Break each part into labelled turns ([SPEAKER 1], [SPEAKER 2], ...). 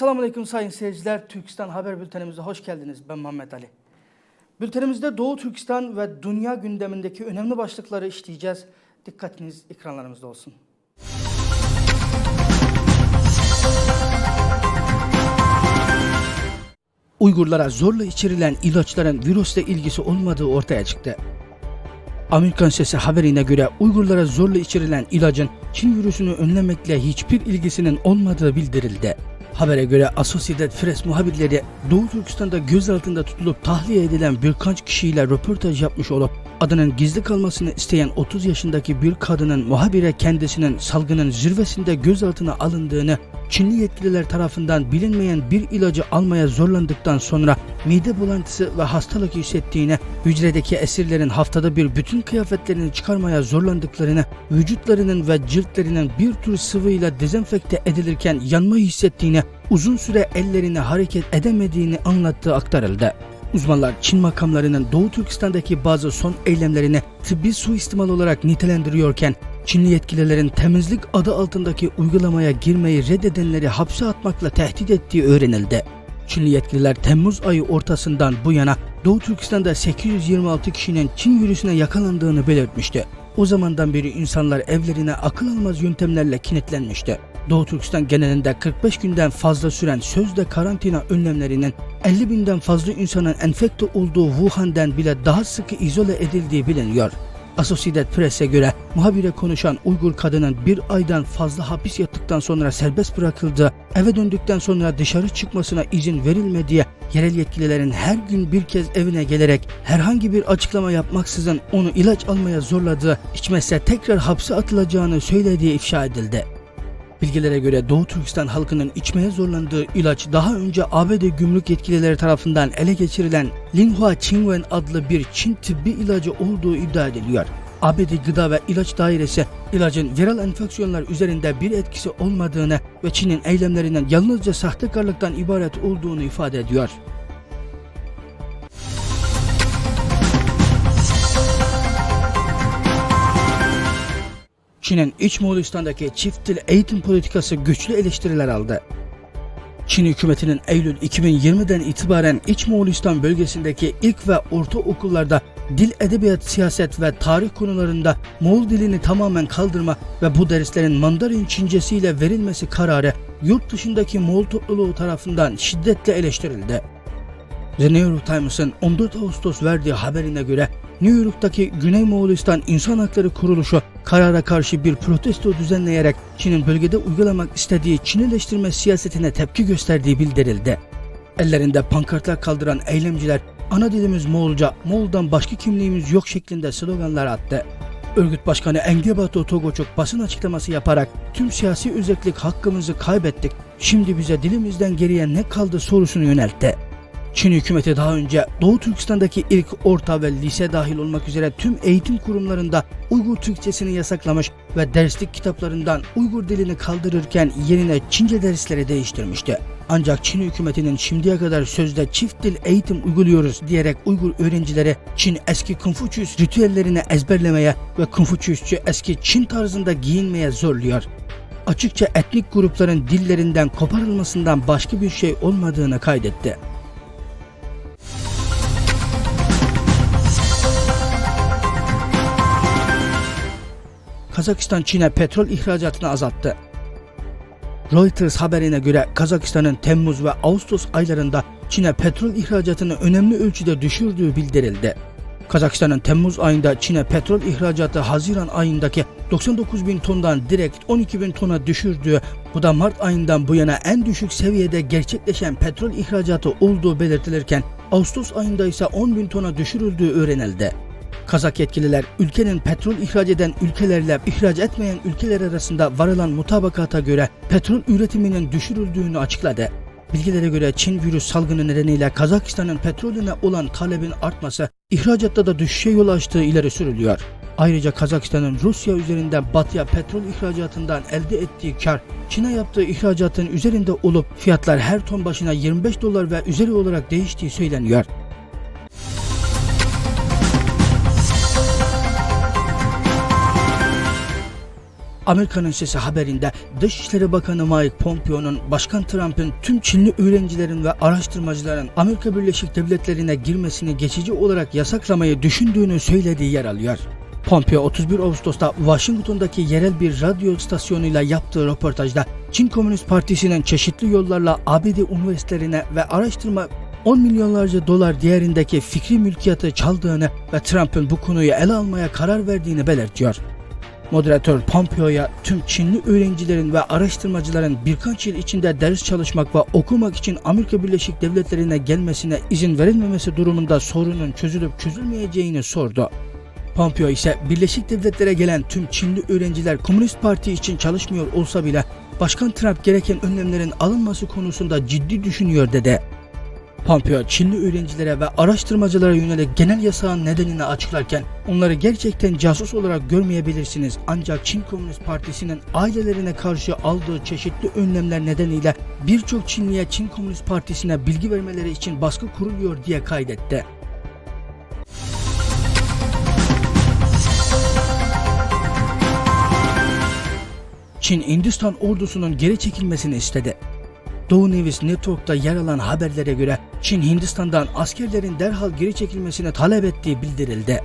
[SPEAKER 1] Esselamu Aleyküm sayın seyirciler. Türkistan Haber Bültenimize hoş geldiniz. Ben Muhammed Ali. Bültenimizde Doğu Türkistan ve dünya gündemindeki önemli başlıkları işleyeceğiz. Dikkatiniz ekranlarımızda olsun. Uygurlara zorla içirilen ilaçların virüsle ilgisi olmadığı ortaya çıktı. Amerikan Sesi haberine göre Uygurlara zorla içirilen ilacın Çin virüsünü önlemekle hiçbir ilgisinin olmadığı bildirildi. Habere göre Associated Press muhabirleri Doğu Türkistan'da gözaltında tutulup tahliye edilen birkaç kişiyle röportaj yapmış olup adının gizli kalmasını isteyen 30 yaşındaki bir kadının muhabire kendisinin salgının zirvesinde gözaltına alındığını Çinli yetkililer tarafından bilinmeyen bir ilacı almaya zorlandıktan sonra mide bulantısı ve hastalık hissettiğini, hücredeki esirlerin haftada bir bütün kıyafetlerini çıkarmaya zorlandıklarını, vücutlarının ve ciltlerinin bir tür sıvıyla dezenfekte edilirken yanma hissettiğini, uzun süre ellerini hareket edemediğini anlattığı aktarıldı. Uzmanlar Çin makamlarının Doğu Türkistan'daki bazı son eylemlerini tıbbi suistimal olarak nitelendiriyorken Çinli yetkililerin temizlik adı altındaki uygulamaya girmeyi reddedenleri hapse atmakla tehdit ettiği öğrenildi. Çinli yetkililer Temmuz ayı ortasından bu yana Doğu Türkistan'da 826 kişinin Çin virüsüne yakalandığını belirtmişti. O zamandan beri insanlar evlerine akıl almaz yöntemlerle kilitlenmişti. Doğu Türkistan genelinde 45 günden fazla süren sözde karantina önlemlerinin 50 binden fazla insanın enfekte olduğu Wuhan'dan bile daha sıkı izole edildiği biliniyor. Associated Press'e göre muhabire konuşan Uygur kadının bir aydan fazla hapis yattıktan sonra serbest bırakıldığı, eve döndükten sonra dışarı çıkmasına izin verilmediği, yerel yetkililerin her gün bir kez evine gelerek herhangi bir açıklama yapmaksızın onu ilaç almaya zorladığı, içmezse tekrar hapse atılacağını söylediği ifşa edildi. Bilgilere göre Doğu Türkistan halkının içmeye zorlandığı ilaç daha önce ABD gümrük yetkilileri tarafından ele geçirilen Linhua Qingwen adlı bir Çin tıbbi ilacı olduğu iddia ediliyor. ABD Gıda ve İlaç Dairesi ilacın viral enfeksiyonlar üzerinde bir etkisi olmadığını ve Çin'in eylemlerinin yalnızca sahtekarlıktan ibaret olduğunu ifade ediyor. Çin'in İç Moğolistan'daki çift dil eğitim politikası güçlü eleştiriler aldı. Çin hükümetinin Eylül 2020'den itibaren İç Moğolistan bölgesindeki ilk ve orta okullarda dil, edebiyat, siyaset ve tarih konularında Moğol dilini tamamen kaldırma ve bu derslerin Mandarin Çincesiyle verilmesi kararı yurt dışındaki Moğol topluluğu tarafından şiddetle eleştirildi. The New York Times'ın 14 Ağustos verdiği haberine göre New York'taki Güney Moğolistan İnsan Hakları Kuruluşu karara karşı bir protesto düzenleyerek Çin'in bölgede uygulamak istediği Çinileştirme siyasetine tepki gösterdiği bildirildi. Ellerinde pankartlar kaldıran eylemciler ana dilimiz Moğolca, Moğol'dan başka kimliğimiz yok şeklinde sloganlar attı. Örgüt Başkanı Engebato Togoçuk basın açıklaması yaparak tüm siyasi özellik hakkımızı kaybettik. Şimdi bize dilimizden geriye ne kaldı sorusunu yöneltti. Çin hükümeti daha önce Doğu Türkistan'daki ilk orta ve lise dahil olmak üzere tüm eğitim kurumlarında Uygur Türkçesini yasaklamış ve derslik kitaplarından Uygur dilini kaldırırken yerine Çince dersleri değiştirmişti. Ancak Çin hükümetinin şimdiye kadar sözde çift dil eğitim uyguluyoruz diyerek Uygur öğrencileri Çin eski Konfüçyüs ritüellerini ezberlemeye ve Konfüçyüsçü eski Çin tarzında giyinmeye zorluyor. Açıkça etnik grupların dillerinden koparılmasından başka bir şey olmadığını kaydetti. Kazakistan Çin'e petrol ihracatını azalttı. Reuters haberine göre Kazakistan'ın Temmuz ve Ağustos aylarında Çin'e petrol ihracatını önemli ölçüde düşürdüğü bildirildi. Kazakistan'ın Temmuz ayında Çin'e petrol ihracatı Haziran ayındaki 99 bin tondan direkt 12 bin tona düşürdüğü, bu da Mart ayından bu yana en düşük seviyede gerçekleşen petrol ihracatı olduğu belirtilirken Ağustos ayında ise 10 bin tona düşürüldüğü öğrenildi. Kazak yetkililer ülkenin petrol ihraç eden ülkelerle ihraç etmeyen ülkeler arasında varılan mutabakata göre petrol üretiminin düşürüldüğünü açıkladı. Bilgilere göre Çin virüs salgını nedeniyle Kazakistan'ın petrolüne olan talebin artması ihracatta da düşüşe yol açtığı ileri sürülüyor. Ayrıca Kazakistan'ın Rusya üzerinden batıya petrol ihracatından elde ettiği kar Çin'e yaptığı ihracatın üzerinde olup fiyatlar her ton başına 25 dolar ve üzeri olarak değiştiği söyleniyor. Amerika'nın Sesi haberinde Dışişleri Bakanı Mike Pompeo'nun Başkan Trump'ın tüm Çinli öğrencilerin ve araştırmacıların Amerika Birleşik Devletleri'ne girmesini geçici olarak yasaklamayı düşündüğünü söylediği yer alıyor. Pompeo 31 Ağustos'ta Washington'daki yerel bir radyo istasyonuyla yaptığı röportajda Çin Komünist Partisi'nin çeşitli yollarla ABD üniversitelerine ve araştırma 10 milyonlarca dolar değerindeki fikri mülkiyatı çaldığını ve Trump'ın bu konuyu ele almaya karar verdiğini belirtiyor. Moderatör Pompeo'ya tüm Çinli öğrencilerin ve araştırmacıların birkaç yıl içinde ders çalışmak ve okumak için Amerika Birleşik Devletleri'ne gelmesine izin verilmemesi durumunda sorunun çözülüp çözülmeyeceğini sordu. Pompeo ise Birleşik Devletlere gelen tüm Çinli öğrenciler Komünist Parti için çalışmıyor olsa bile Başkan Trump gereken önlemlerin alınması konusunda ciddi düşünüyor dedi. Pompeo, Çinli öğrencilere ve araştırmacılara yönelik genel yasağın nedenini açıklarken onları gerçekten casus olarak görmeyebilirsiniz ancak Çin Komünist Partisi'nin ailelerine karşı aldığı çeşitli önlemler nedeniyle birçok Çinliye Çin Komünist Partisi'ne bilgi vermeleri için baskı kuruluyor diye kaydetti. Çin Hindistan ordusunun geri çekilmesini istedi. Doğu News Network'ta yer alan haberlere göre Çin Hindistan'dan askerlerin derhal geri çekilmesini talep ettiği bildirildi.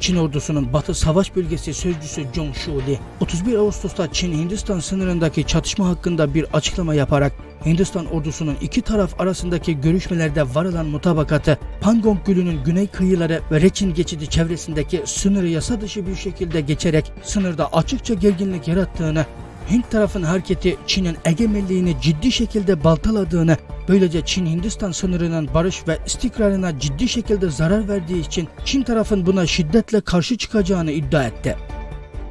[SPEAKER 1] Çin ordusunun Batı Savaş Bölgesi sözcüsü Zhong Shuli 31 Ağustos'ta Çin-Hindistan sınırındaki çatışma hakkında bir açıklama yaparak Hindistan ordusunun iki taraf arasındaki görüşmelerde varılan mutabakatı Pangong Gölü'nün güney kıyıları ve Reçin geçidi çevresindeki sınırı yasa dışı bir şekilde geçerek sınırda açıkça gerginlik yarattığını Hint tarafın hareketi Çin'in egemenliğini ciddi şekilde baltaladığını, böylece Çin-Hindistan sınırının barış ve istikrarına ciddi şekilde zarar verdiği için Çin tarafın buna şiddetle karşı çıkacağını iddia etti.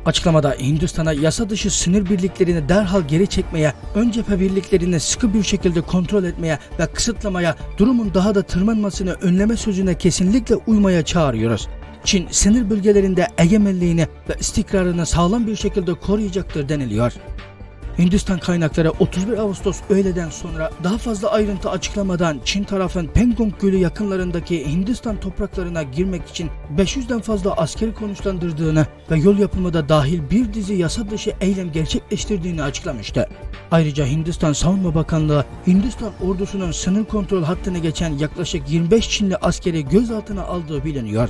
[SPEAKER 1] Açıklamada Hindistan'a yasa dışı sınır birliklerini derhal geri çekmeye, ön cephe birliklerini sıkı bir şekilde kontrol etmeye ve kısıtlamaya, durumun daha da tırmanmasını önleme sözüne kesinlikle uymaya çağırıyoruz. Çin sınır bölgelerinde egemenliğini ve istikrarını sağlam bir şekilde koruyacaktır deniliyor. Hindistan kaynakları 31 Ağustos öğleden sonra daha fazla ayrıntı açıklamadan Çin tarafın Pengong Gölü yakınlarındaki Hindistan topraklarına girmek için 500'den fazla askeri konuşlandırdığını ve yol yapımı da dahil bir dizi yasa dışı eylem gerçekleştirdiğini açıklamıştı. Ayrıca Hindistan Savunma Bakanlığı Hindistan ordusunun sınır kontrol hattını geçen yaklaşık 25 Çinli askeri gözaltına aldığı biliniyor.